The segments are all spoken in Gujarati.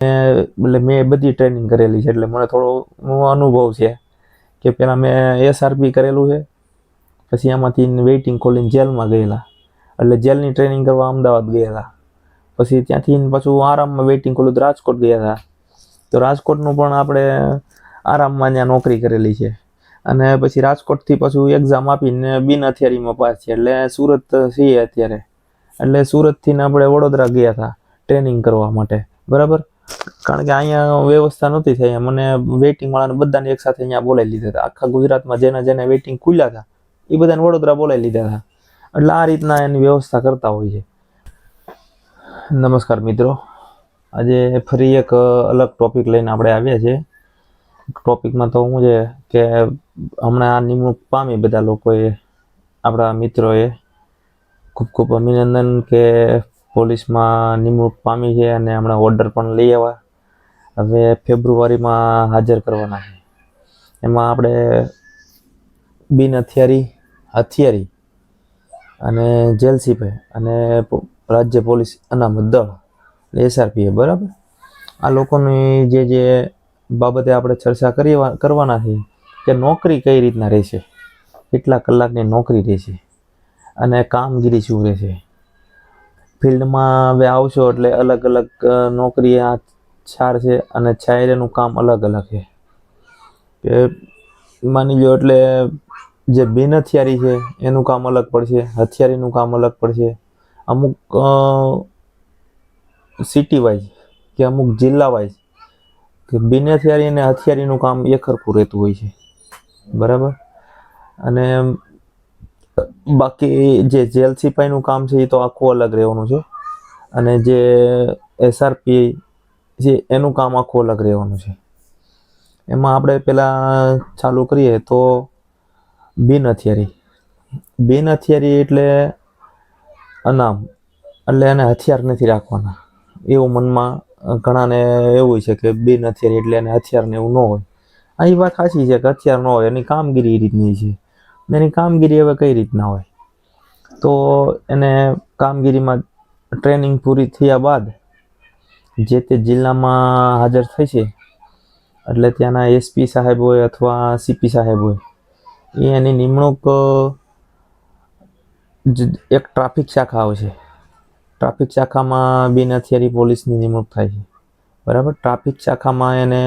એટલે મેં બધી ટ્રેનિંગ કરેલી છે, એટલે મને થોડો અનુભવ છે કે પહેલાં મેં એસઆરપી કરેલું છે, પછી એમાંથી વેઇટિંગ ખોલીને જેલમાં ગયેલા. એટલે જેલની ટ્રેનિંગ કરવા અમદાવાદ ગયેલા. પછી ત્યાંથી પાછું આરામમાં વેઇટિંગ ખોલ્યું તો રાજકોટ ગયા હતા તો રાજકોટનું પણ આપણે આરામમાં ત્યાં નોકરી કરેલી છે. અને પછી રાજકોટથી પાછું એક્ઝામ આપીને બિન હથિયારીમાં પાસ છે, એટલે સુરત છીએ અત્યારે. એટલે સુરતથી ને આપણે વડોદરા ગયા હતા ટ્રેનિંગ કરવા માટે. બરાબર? કારણ કે અહીંયા વ્યવસ્થા નહોતી થઈ. મને વેઇટિંગ વાળાને બધાને એકસાથે અહીંયા બોલાવી લીધા હતા. આખા ગુજરાતમાં જેના જેને વેઇટિંગ ખુલ્યા હતા, એ બધાને વડોદરા બોલાવી લીધા હતા. એટલે આ રીતના એની વ્યવસ્થા કરતા હોય છે. નમસ્કાર મિત્રો. આજે ફરી એક અલગ ટોપિક લઈને આપણે આવ્યા છે ટોપિકમાં તો શું છે કે હમણાં આ નિમણૂક પામી બધા લોકોએ, આપણા મિત્રોએ ખૂબ ખૂબ અભિનંદન કે પોલીસમાં નિમણૂક પામી છે અને હમણાં ઓર્ડર પણ લઈ આવ્યા. હવે ફેબ્રુઆરીમાં હાજર કરવાના છે. એમાં આપણે બિન હથિયારી હથિયારી અને જેલસીપે અને રાજ્ય પોલીસ અનામત દળ એસઆરપીએ બરાબર? આ લોકોની જે જે બાબતે આપણે ચર્ચા કરી કરવાના છે કે નોકરી કઈ રીતના રહેશે? કેટલા કલાકની નોકરી રહેશે? અને કામગીરી શું રહેશે? ફિલ્ડમાં હવે આવશો એટલે અલગ અલગ નોકરી આ ચાર છે અને છાયરેનું કામ અલગ અલગ છે. કે માની લો એટલે જે બિન હથિયારી છે એનું કામ અલગ પડશે, હથિયારીનું કામ અલગ પડશે. અમુક સિટી વાઇઝ કે અમુક જિલ્લા વાઇઝ કે બિન હથિયારી અને હથિયારીનું કામ એકરખું રહેતું હોય છે. બરાબર? અને બાકી જે જેલ સિપાહીનું કામ છે એ તો આખું અલગ રહેવાનું છે. અને જે એસઆરપી છે એનું કામ આખું અલગ રહેવાનું છે. એમાં આપણે પહેલાં ચાલુ કરીએ તો બિન હથિયારી. બિન હથિયારી એટલે અનામ. એટલે એને હથિયાર નથી રાખવાના. એવું મનમાં ઘણાને એવું છે કે બિન હથિયારી એટલે એને હથિયાર ને એવું ન હોય. આ એ વાત સાચી છે કે હથિયાર ન હોય, એની કામગીરી એ રીતની છે. એની કામગીરી હવે કઈ રીતના હોય? તો એને કામગીરીમાં ટ્રેનિંગ પૂરી થયા બાદ જે તે જિલ્લામાં હાજર થઈ છે, એટલે ત્યાંના એસપી સાહેબ હોય અથવા સીપી સાહેબ હોય, એ એની નિમણૂક એક ટ્રાફિક શાખા આવશે ટ્રાફિક શાખામાં બિન હથિયારી પોલીસની નિમણૂક થાય છે. બરાબર? ટ્રાફિક શાખામાં એને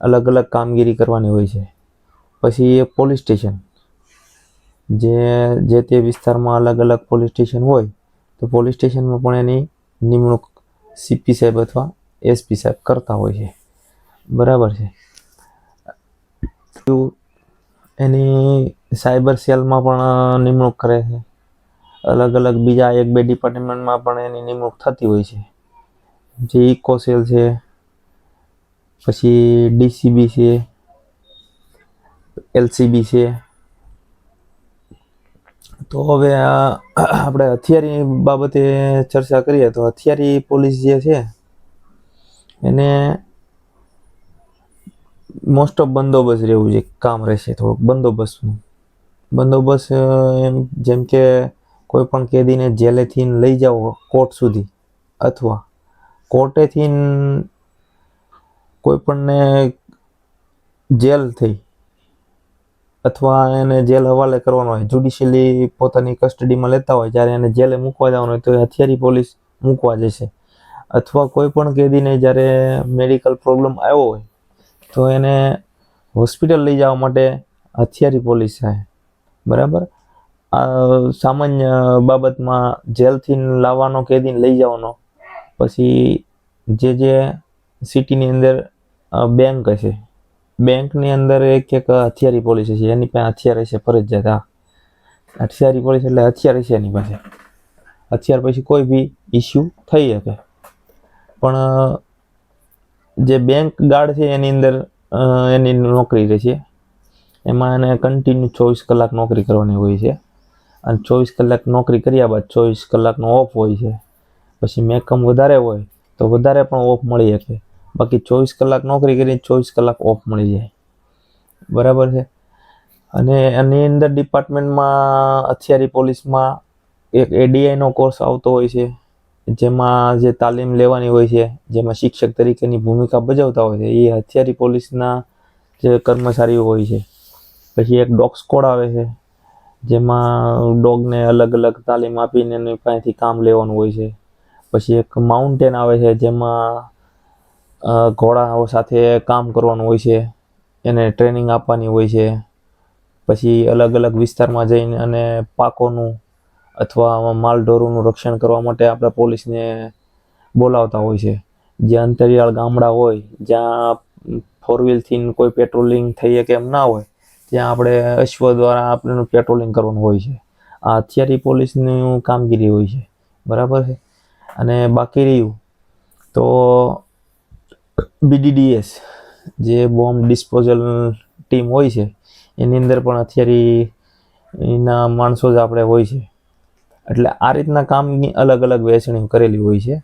અલગ અલગ કામગીરી કરવાની હોય છે. પછી એ પોલીસ સ્ટેશન. જે જે તે વિસ્તારમાં અલગ અલગ પોલીસ સ્ટેશન હોય, તો પોલીસ સ્ટેશનમાં પણ એની નિમણૂક સીપી સાહેબ અથવા એસપી સાહેબ કરતા હોય છે. બરાબર છે. એની સાયબર સેલમાં પણ નિમણૂક કરે છે. અલગ અલગ બીજા એક બે ડિપાર્ટમેન્ટમાં પણ એની નિમણૂક થતી હોય છે. જે ઇકો સેલ છે, પછી ડીસીબી છે એલસીબી છે તો હવે આપણે હથિયારી બાબતે ચર્ચા કરીએ. તો હથિયારી પોલીસ જે છે, એને મોસ્ટ ઓફ બંદોબસ્ત રહેવું જે કામ રહેશે થોડુંક બંદોબસ્તનું. બંદોબસ્ત એમ જેમ કે કોઈ પણ કેદીને જેલેથી લઈ જાઓ કોર્ટ સુધી અથવા કોર્ટેથી કોઈ પણને જેલ થઈ અથવા એને જેલ હવાલે કરવાનો હોય જ્યુડિશિયલી પોતાની કસ્ટડીમાં લેતા હોય, જ્યારે એને જેલે મૂકવા જવાનું હોય, તો એ હથિયારી પોલીસ મૂકવા જશે. અથવા કોઈ પણ કેદીને જ્યારે મેડિકલ પ્રોબ્લેમ આવ્યો હોય, તો એને હોસ્પિટલ લઈ જવા માટે હથિયારી પોલીસ થાય બરાબર? આ સામાન્ય બાબતમાં જેલથી લાવવાનો, કેદીને લઈ જવાનો, પછી જે જે સિટીની અંદર બેંક હશે. બેંકની અંદર એક એક હથિયારી પોલીસ હશે એની પાસે હથિયાર હશે, ફરજિયાત, હા. હથિયારી પોલીસ એટલે હથિયાર હશે એની પાસે. હથિયાર પછી કોઈ બી ઇસ્યુ થઈ શકે. પણ જે બેંક ગાર્ડ છે એની અંદર એની નોકરી રહેશે એમાં એને કન્ટિન્યુ ચોવીસ કલાક નોકરી કરવાની હોય છે. અને ચોવીસ કલાક નોકરી કર્યા બાદ ચોવીસ કલાકનો ઓફ હોય છે. પછી મેકમ વધારે હોય, તો વધારે પણ ઓફ મળી શકે. બાકી ચોવીસ કલાક નોકરી કરીને ચોવીસ કલાક ઓફ મળી જાય. બરાબર છે? અને એની અંદર ડિપાર્ટમેન્ટમાં હથિયારી પોલીસમાં એક એડીઆઈનો કોર્સ આવતો હોય છે, જેમાં જે તાલીમ લેવાની હોય છે, જેમાં શિક્ષક તરીકેની ભૂમિકા ભજવતા હોય છે, એ હથિયારી પોલીસના જે કર્મચારીઓ હોય છે. પછી એક ડોગ સ્કોડ આવે છે, જેમાં ડોગને અલગ અલગ તાલીમ આપીને એની પાસેથી કામ લેવાનું હોય છે. પછી એક માઉન્ટેન આવે છે, જેમાં ઘોડાઓ સાથે કામ કરવાનું હોય છે, એને ટ્રેનિંગ આપવાની હોય છે. પછી અલગ અલગ વિસ્તારમાં જઈને અને પાકોનું અથવા માલઢોરોનું રક્ષણ કરવા માટે આપણે પોલીસને બોલાવતા હોય છે. જે અંતરિયાળ ગામડા હોય, જ્યાં ફોર વ્હીલથી કોઈ પેટ્રોલિંગ થઈ કે એમ ના હોય, ત્યાં આપણે અશ્વ દ્વારા આપણે પેટ્રોલિંગ કરવાનું હોય છે. આ હથિયારી પોલીસની કામગીરી હોય છે. બરાબર છે? અને બાકી રહ્યું. તો બીડીડીએસ જે બોમ્બ ડિસ્પોઝલ ટીમ હોય છે, એની અંદર પણ અત્યારે એના માણસો જ આપણે હોય છે. એટલે આ રીતના કામની અલગ અલગ વહેંચણી કરેલી હોય છે,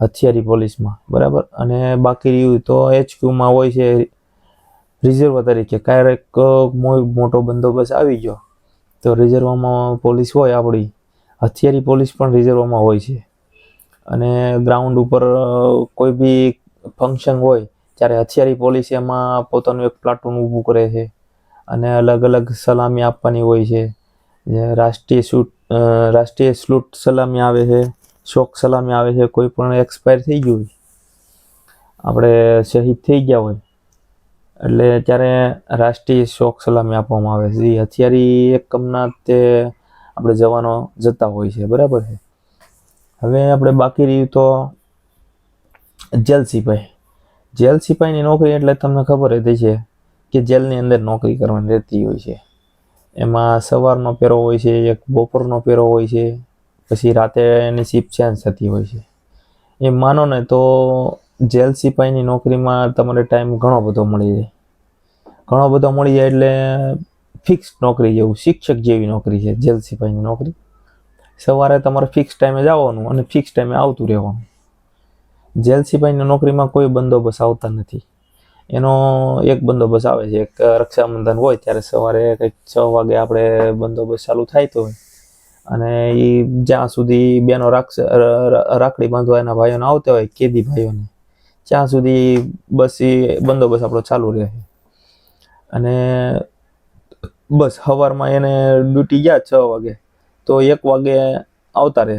હથિયારી પોલીસમાં, બરાબર? અને બાકી રહ્યું તો એચક્યુમાં હોય છે, રિઝર્વ તરીકે, ક્યારેક મોટો બંદોબસ્ત આવી ગયો, તો રિઝર્વમાં પોલીસ હોય આપણી, હથિયારી પોલીસ પણ રિઝર્વમાં હોય છે. અને ગ્રાઉન્ડ ઉપર કોઈ બી ફંક્શન હોય, ત્યારે હથિયારી પોલીસ એમાં પોતાનું એક પ્લાટૂન ઊભું કરે છે. અને અલગ અલગ સલામી આપવાની હોય છે. રાષ્ટ્રીય શૂટ રાષ્ટ્રીય સ્લૂટ સલામી આવે છે, શોક સલામી આવે છે, કોઈ પણ એક્સપાયર થઈ ગયું હોય. આપણે શહીદ થઈ ગયા હોય, એટલે ત્યારે રાષ્ટ્રીય શોક સલામી આપવામાં આવે છે. હથિયારી એકમના તે આપણે જવાનો, જતા હોય છે. બરાબર છે. હવે આપણે બાકી રહ્યું તો જેલ સિપાઈ. જેલ સિપાઈની નોકરી એટલે તમને ખબર જ છે કે જેલની અંદર નોકરી કરવાની રહેતી હોય છે. એમાં સવારનો પહેરો હોય છે, એક બપોરનો પહેરો હોય છે, પછી રાતે એની શિફ્ટ ચેન્જ થતી હોય છે. એ માનો ને તો જેલ સિપાઈની નોકરીમાં તમારે ટાઈમ ઘણો બધો મળી જાય. ઘણો બધો મળી જાય એટલે ફિક્સ નોકરી જેવું, શિક્ષક જેવી નોકરી છે, જેલ સિપાઈની નોકરી. સવારે તમારે ફિક્સ ટાઈમે જવાનું અને ફિક્સ ટાઈમે આવતું રહેવાનું. જેલ સિપાઈની નોકરીમાં કોઈ બંદોબસ્ત આવતા નથી. એનો એક બંદોબસ્ત આવે છે, એક રક્ષાબંધન હોય ત્યારે સવારે કંઈક છ વાગે આપણે બંદોબસ્ત ચાલુ થાય તો હોય. અને એ જ્યાં સુધી બેનો રાખ રાખડી બાંધવા એના ભાઈઓને આવતા હોય, કેદી ભાઈઓને, ત્યાં સુધી બસ એ બંદોબસ્ત આપણો ચાલુ રહે. અને બસ સવારમાં એને ડ્યુટી ગયા છ વાગે, તો એક વાગે આવતા રહે.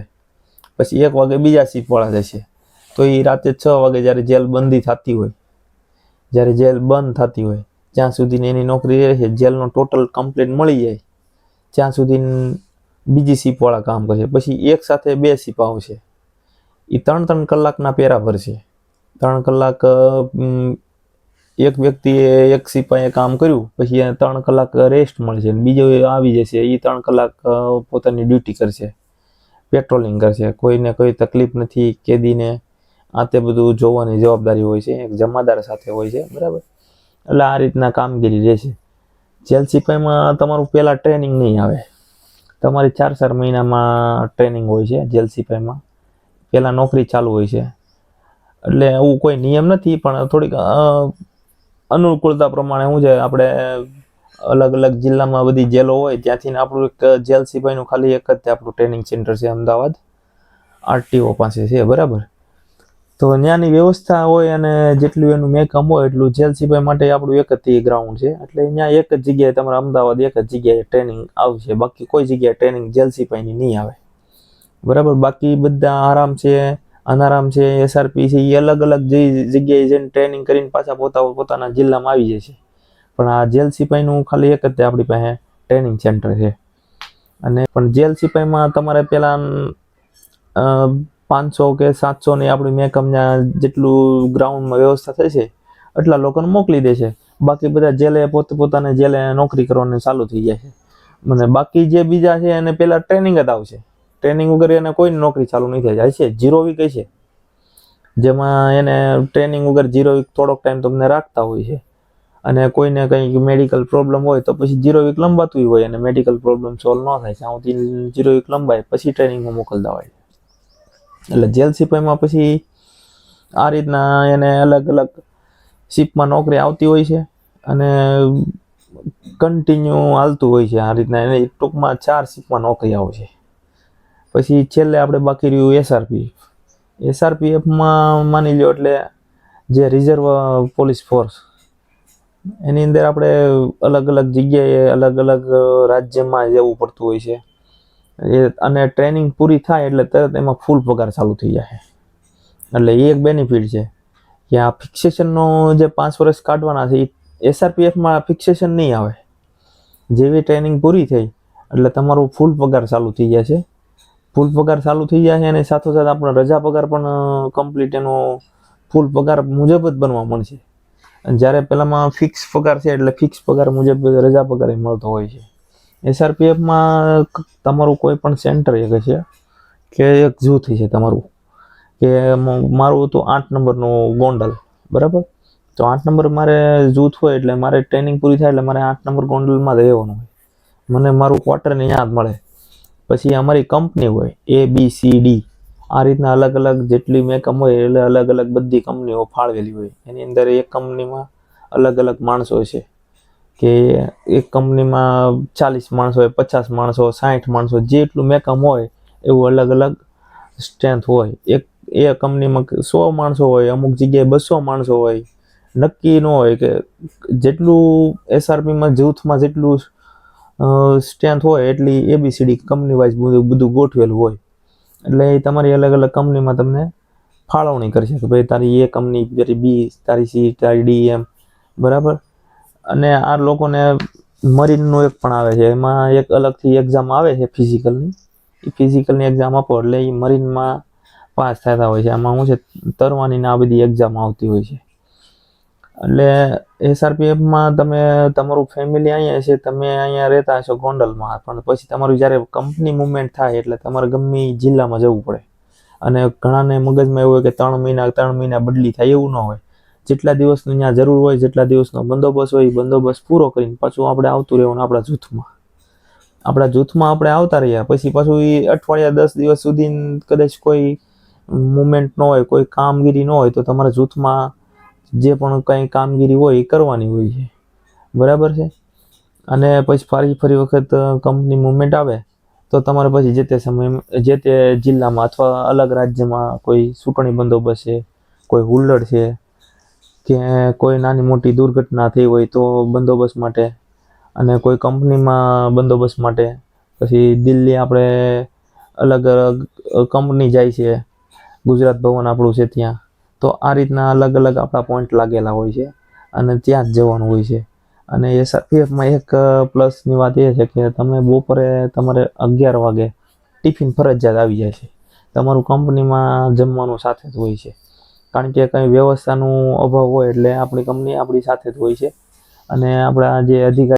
પછી એક વાગે બીજા શિફ્ટવાળા જશે તો એ રાતે છ વાગે જ્યારે જેલ બંધી થતી હોય, જ્યારે જેલ બંધ થતી હોય ત્યાં સુધીની એની નોકરી રહે છે, જેલનો ટોટલ કમ્પ્લેટ મળી જાય, ત્યાં સુધી બીજી સીપવાળા કામ કરશે. પછી એક સાથે બે સિપાઓ આવશે. એ ત્રણ ત્રણ કલાકના પેરા ભરશે. ત્રણ કલાક એક વ્યક્તિએ એક સિપાએ કામ કર્યું, પછી એને ત્રણ કલાક રેસ્ટ મળશે બીજો આવી જશે એ ત્રણ કલાક પોતાની ડ્યુટી કરશે. પેટ્રોલિંગ કરશે. કોઈને કોઈ તકલીફ નથી, કેદીને આ તે બધું જોવાની જવાબદારી હોય છે, એક જમાદાર સાથે હોય છે, બરાબર? એટલે આ રીતના કામગીરી રહેશે. જેલ સિપાઈમાં તમારું પહેલાં ટ્રેનિંગ નહીં આવે. તમારી ચાર ચાર મહિનામાં ટ્રેનિંગ હોય છે જેલ સિપાઈમાં. પહેલાં નોકરી ચાલુ હોય છે. એટલે એવું કોઈ નિયમ નથી, પણ થોડીક અનુકૂળતા પ્રમાણે શું છે, આપણે અલગ અલગ જિલ્લામાં બધી જેલો હોય ત્યાંથી આપણું એક જેલ સિપાઈનું ખાલી એક જ આપણું ટ્રેનિંગ સેન્ટર છે, અમદાવાદ. આરટીઓ પાસે છે, બરાબર? તો ત્યાંની વ્યવસ્થા હોય અને જેટલું એનું મેકઅપ હોય એટલું જેલ સિપાઈ માટે આપણું એક જ ગ્રાઉન્ડ છે. એટલે અહીંયા એક જ જગ્યાએ તમારે અમદાવાદ એક જ જગ્યાએ ટ્રેનિંગ આવશે. બાકી કોઈ જગ્યાએ ટ્રેનિંગ જેલ સિપાઈની નહીં આવે. બરાબર? બાકી બધા આરામ છે, અનારામ છે એસઆરપી છે એ અલગ અલગ જે જગ્યાએ જઈને ટ્રેનિંગ કરીને પાછા પોતા પોતાના જિલ્લામાં આવી જાય છે. પણ આ જેલ સિપાઈનું ખાલી એક જ આપણી પાસે ટ્રેનિંગ સેન્ટર છે. અને પણ જેલ સિપાઈમાં તમારે પહેલાં પાંચસો કે સાતસો ની આપણી મેકઅપના જેટલું ગ્રાઉન્ડમાં વ્યવસ્થા થશે એટલા લોકોને મોકલી દેશે બાકી બધા જેલે પોતે, પોતાને જેલે નોકરી કરવાની ચાલુ થઈ જાય છે. અને બાકી જે બીજા છે એને પહેલા ટ્રેનિંગ જ આવશે. ટ્રેનિંગ વગર એને કોઈ નોકરી ચાલુ નહીં થઈ જાય છે જીરો વીક છે જેમાં એને ટ્રેનિંગ વગર જીરો વીક થોડોક ટાઈમ તમને રાખતા હોય છે. અને કોઈને કંઈક મેડિકલ પ્રોબ્લેમ હોય તો પછી જીરો વીક લંબાતું હોય અને મેડિકલ પ્રોબ્લેમ સોલ્વ ન થાય. ત્યાં સુધી જીરો વીક લંબાય, પછી ટ્રેનિંગમાં મોકલતા હોય એટલે જેલ સિપાઈમાં પછી આ રીતના એને અલગ અલગ શિપમાં નોકરી આવતી હોય છે અને કન્ટિન્યુ હાલતું હોય છે આ રીતના એને ટૂંકમાં ચાર શિપમાં નોકરી આવશે પછી છેલ્લે આપણે બાકી રહ્યું એસઆરપી એસઆરપીએફમાં માની લો એટલે જે રિઝર્વ પોલીસ ફોર્સ એની અંદર આપણે અલગ અલગ જગ્યાએ અલગ અલગ રાજ્યમાં જવું પડતું હોય છે. એ અને ટ્રેનિંગ પૂરી થાય એટલે તરત એમાં ફૂલ પગાર ચાલુ થઈ જાય. એટલે એ એક બેનિફિટ છે. કે આ ફિક્સેશનનો જે પાંચ વર્ષ કાઢવાના છે, એ એસઆરપીએફમાં ફિક્સેશન નહીં આવે. જેવી ટ્રેનિંગ પૂરી થઈ, એટલે તમારું ફૂલ પગાર ચાલુ થઈ જાય છે. ફૂલ પગાર ચાલુ થઈ જાય છે અને સાથોસાથ આપણો રજા પગાર પણ કમ્પ્લીટ એનો ફૂલ પગાર મુજબ જ બનવા મળશે. જ્યારે પહેલાંમાં ફિક્સ પગાર છે, એટલે ફિક્સ પગાર મુજબ રજા પગાર મળતો હોય છે. એસઆરપીએફમાં તમારું કોઈ પણ સેન્ટર એક છે, કે એક જૂથ છે તમારું, કે મારું હતું આઠ નંબરનું ગોંડલ, બરાબર? તો આઠ નંબર મારે જૂથ હોય એટલે મારે ટ્રેનિંગ પૂરી થાય એટલે મારે આઠ નંબર ગોંડલમાં રહેવાનું હોય. મને મારું ક્વાર્ટર ને યાદ મળે. પછી અમારી કંપની હોય એ બી સી ડી આ રીતના અલગ અલગ જેટલી મેકમ હોય એટલે અલગ અલગ બધી કંપનીઓ ફાળવેલી હોય. એની અંદર એક કંપનીમાં અલગ અલગ માણસો છે. કે એક કંપનીમાં ચાલીસ માણસો હોય, પચાસ માણસો સાઠ માણસો જેટલું મેકમ હોય, એવું અલગ અલગ સ્ટ્રેન્થ હોય. એક, એ કંપનીમાં સો માણસો હોય, અમુક જગ્યાએ બસો માણસો હોય, નક્કી ન હોય કે જેટલું એસઆરપીમાં જૂથમાં જેટલું સ્ટ્રેન્થ હોય, એટલી એબીસીડી કંપની વાઇઝ બધું બધું ગોઠવેલું હોય. એટલે એ તમારી અલગ અલગ કંપનીમાં તમને ફાળવણી કરશે કે ભાઈ, તારી એ કંપની, તારી બી તારી સી તારી ડી એમ બરાબર? અને આ લોકોને મરીનનું એક પણ આવે છે. એમાં એક અલગથી એક્ઝામ આવે છે ફિઝિકલની એ ફિઝિકલની એક્ઝામ આપો એટલે એ મરીનમાં પાસ થતા હોય છે. આમાં શું છે? તરવાની ને આ બધી એક્ઝામ આવતી હોય છે. એટલે એસઆરપીએફમાં તમે, તમારું ફેમિલી અહીંયા છે, તમે અહીંયા રહેતા હશો ગોંડલમાં. પણ પછી તમારું જ્યારે કંપની મુવમેન્ટ થાય એટલે તમારે ગમે જિલ્લામાં જવું પડે. અને ઘણાને મગજમાં એવું હોય કે ત્રણ મહિના ત્રણ મહિના બદલી થાય એવું ન હોય. જેટલા દિવસની ત્યાં જરૂર હોય, જેટલા દિવસનો બંદોબસ્ત હોય, એ બંદોબસ્ત પૂરો કરીને પાછું આપણે આવતું રહેવાનું આપણા જૂથમાં. આપણા જૂથમાં આપણે આવતા રહ્યા. પછી પાછું એ અઠવાડિયા દસ દિવસ સુધી કદાચ કોઈ મુમેન્ટ ન હોય, કોઈ કામગીરી ન હોય, તો તમારા જૂથમાં જે પણ કંઈ કામગીરી હોય, એ કરવાની હોય છે. બરાબર છે? અને પછી ફરી ફરી વખત કંપની મુવમેન્ટ આવે, તો તમારે પછી જે તે સમય, જે તે જિલ્લામાં અથવા અલગ રાજ્યમાં કોઈ ચૂંટણી બંદોબસ્ત છે, કોઈ હુલ્લડ છે કે કોઈ નાની મોટી દુર્ઘટના થઈ હોય તો બંદોબસ્ત માટે અને કોઈ કંપનીમાં બંદોબસ્ત માટે. પછી દિલ્હી આપણે અલગ અલગ કંપની જાય છે. ગુજરાત ભવન આપણું છે ત્યાં. તો આ રીતના અલગ અલગ આપણા પોઈન્ટ લાગેલા હોય છે અને ત્યાં જ જવાનું હોય છે. અને એસઆરપીએફમાં એક પ્લસની વાત એ છે કે તમે બપોરે તમારે અગિયાર વાગે ટિફિન ફરજિયાત આવી જાય છે. તમારું કંપનીમાં જમવાનું સાથે જ હોય છે. કારણ કે કંઈ વ્યવસ્થાનું અભાવ હોય એટલે આપણી કંપની આપણી સાથે જ હોય છે. અને આપણા જે અધિકારી